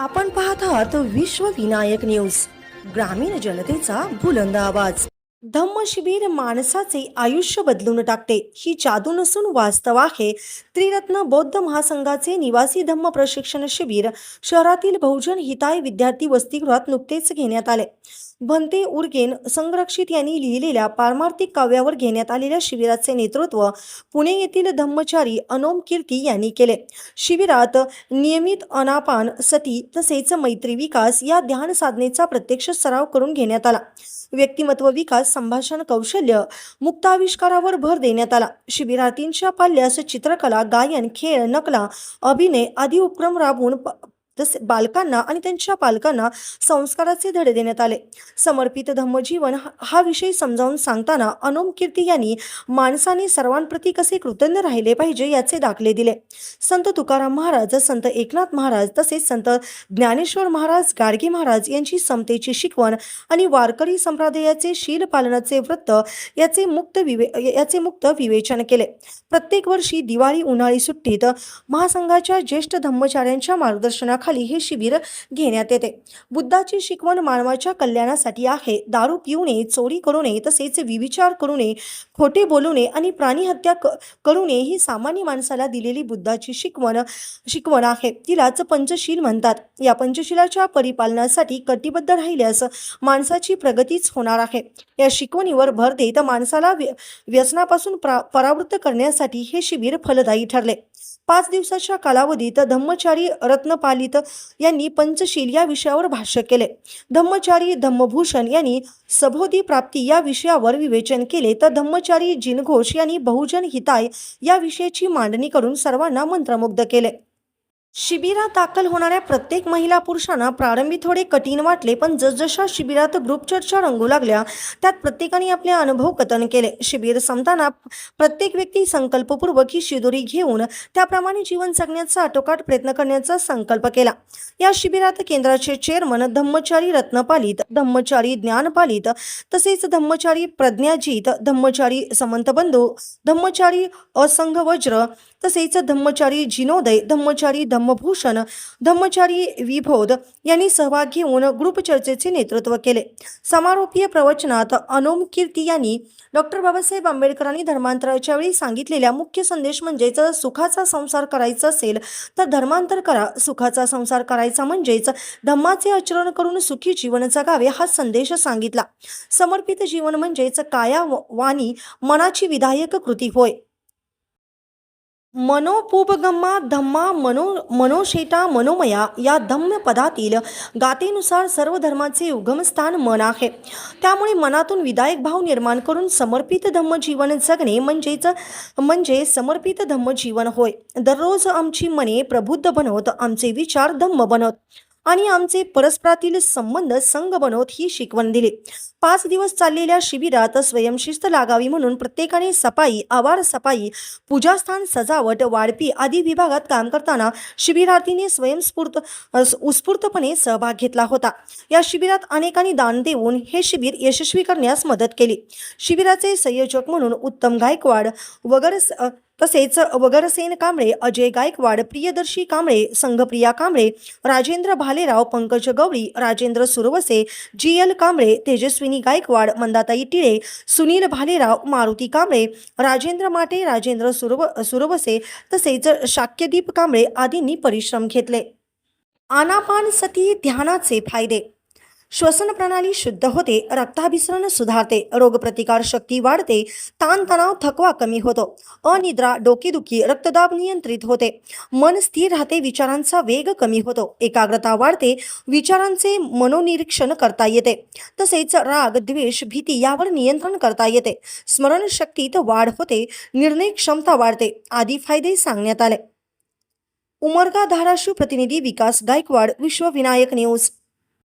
आपण पाहत आहात विश्व विनायक न्यूज ग्रामीण जनतेचा बुलंद आवाज. धम्म शिबिर माणसाचे आयुष्य बदलून टाकते. ही जादू नसून वास्तव आहे. त्रिरत्न बौद्ध महासंघाचे निवासी धम्म प्रशिक्षण शिबिर शहरातील बहुजन हिताय विद्यार्थी वसतिगृहात नुकतेच घेण्यात आले. भंते उर्गेन संरक्षित यांनी लिहिलेल्या पारमार्थिक काव्यावर घेण्यात आलेल्या शिबिराचे नेतृत्व पुणे येथील धम्मचारी अनोम कीर्ती यांनी केले. शिबिरात नियमित अनापान सती तसेच मैत्री विकास या ध्यान साधनेचा प्रत्यक्ष सराव करून घेण्यात आला. व्यक्तिमत्व विकास संभाषण कौशल्य मुक्ताविष्कारावर भर देण्यात आला. शिबिरार्थींच्या पाल्यास चित्रकला गायन खेळ नकला अभिनय आदी उपक्रम राबवून प- तसे बालकांना आणि त्यांच्या पालकांना संस्काराचे धडे देण्यात आले. समर्पित धम्मजीवन हा- हा विषय समजावून सांगताना अनोम कीर्ती यांनी माणसाने सर्वांप्रती कसे कृतज्ञ राहिले पाहिजे याचे दाखले दिले. संत तुकाराम महाराज संत एकनाथ महाराज तसेच संत ज्ञानेश्वर महाराज गाडगे महाराज यांची समतेची शिकवण आणि वारकरी संप्रदायाचे शील पालनाचे व्रत याचे मुक्त विवे याचे मुक्त विवेचन केले. प्रत्येक वर्षी दिवाळी उन्हाळी सुट्टीत महासंघाच्या ज्येष्ठ धम्मचार्यांच्या नियंत्रणाखाली हे शिबिर घेण्यात येते. बुद्धाची शिकवण मानवाच्या कल्याणासाठी आहे. दारू पिऊ नये चोरी करू नये तसेच विविचार करू नये खोटे बोलू नये आणि प्राणीहत्या क- करू नये ही सामान्य माणसाला दिलेली बुद्धाची शिकवण शिकवण आहे. तिलाच पंचशील म्हणतात. या पंचशिलाच्या परिपालनासाठी कटिबद्ध राहिल्यास माणसाची प्रगतीच होणार आहे. या शिकवणीवर भर देत माणसाला व्य- व्यसनापासून प्रा- परावृत्त करण्यासाठी हे शिबिर फलदायी ठरले. पाच दिवसाच्या कालावधीत धम्मचारी रत्नपालित यांनी पंचशील या विषयावर भाष्य केले. धम्मचारी धम्मभूषण यांनी सबोधी प्राप्ती या विषयावर विवेचन केले तर धम्मचारी जिनघोष यांनी बहुजन हिताय या विषयाची मांडणी करून सर्वांना मंत्रमुग्ध केले. शिबिरात दाखल होणाऱ्या प्रत्येक महिला पुरुषांना प्रारंभी थोडे कठीण वाटले पण जसजशा शिबिरात ग्रुप चर्चा रंगू लागल्या त्यात प्रत्येकाने आपले अनुभव कथन केले. शिबिर संपताना प्रत्येक व्यक्ती संकल्पपूर्वक ही शिदोरी घेऊन त्याप्रमाणे जीवन जगण्याचा आटोकाट प्रयत्न करण्याचा संकल्प केला. या शिबिरात केंद्राचे चेअरमन धम्मचारी रत्नपालित धम्मचारी ज्ञानपालित तसेच धम्मचारी प्रज्ञाजीत धम्मचारी समंतबंधू धम्मचारी असंघ वज्र तसेच धम्मचारी जिनोदय धम्मचारी धम्मभूषण धम्मचारी विभोद यांनी सहभाग घेऊन ग्रुप चर्चेचे नेतृत्व केले. समारोपीय प्रवचनात अनोम कीर्ती यांनी डॉक्टर बाबासाहेब आंबेडकरांनी धर्मांतराच्या वेळी सांगितलेल्या मुख्य संदेश म्हणजेच सुखाचा संसार करायचा असेल तर धर्मांतर करा. सुखाचा संसार करायचा म्हणजेच धम्माचे आचरण करून सुखी जीवन जगावे हा संदेश सांगितला. समर्पित जीवन म्हणजेच काया व- वाणी मनाची विधायक कृती होय. मनोपूपगम्मा धम्मा मनो मनोशेटा मनोमया या धम्म पदातील गातेनुसार सर्व धर्माचे उगमस्थान मन आहे. त्यामुळे मनातून विदायक भाव निर्माण करून समर्पित धम्म जीवन जगणे म्हणजेच म्हणजे समर्पित धम्म जीवन होय. दररोज आमची मने प्रबुद्ध बनवत आमचे विचार धम्म बनवत. आणि आमचे परस्परातील संबंध संघ बनवत ही शिकवण दिली. पाच दिवस चाललेल्या शिबिरात स्वयंशिस्त लागावी म्हणून प्रत्येकाने सफाई आवार सफाई पूजास्थान सजावट वाढपी आदी विभागात काम करताना शिबिरार्थीने स्वयंस्फूर्त उत्स्फूर्तपणे सहभाग घेतला होता. या शिबिरात अनेकांनी दान देऊन हे शिबिर यशस्वी करण्यास मदत केली. शिबिराचे संयोजक म्हणून उत्तम गायकवाड वगैरे स- तसेच वगरसेन कांबळे अजय गायकवाड प्रियदर्शी कांबळे संघप्रिया कांबळे राजेंद्र भालेराव पंकज गवळी राजेंद्र सुरवसे जी एल कांबळे तेजस्विनी गायकवाड मंदाताई टिळे सुनील भालेराव मारुती कांबळे राजेंद्र माटे राजेंद्र सुरव सुरवसे तसेच शाक्यदीप कांबळे आदींनी परिश्रम घेतले. आनापान सती ध्यानाचे फायदे श्वसन प्रणाली शुद्ध होते रक्ताभिसरण सुधारते रोगप्रतिकार शक्ती वाढते ताणतणाव थकवा कमी होतो अनिद्रा डोकेदुखी रक्तदाब नियंत्रित होते. मन स्थिर राहते विचारांचा वेग कमी होतो एकाग्रता वाढते विचारांचे मनोनिरीक्षण करता येते. तसेच राग द्वेष भीती यावर नियंत्रण करता येते. स्मरणशक्तीत वाढ होते निर्णय क्षमता वाढते आदी फायदे सांगण्यात आले. उमरगा धाराशिव प्रतिनिधी विकास गायकवाड विश्वविनायक न्यूज.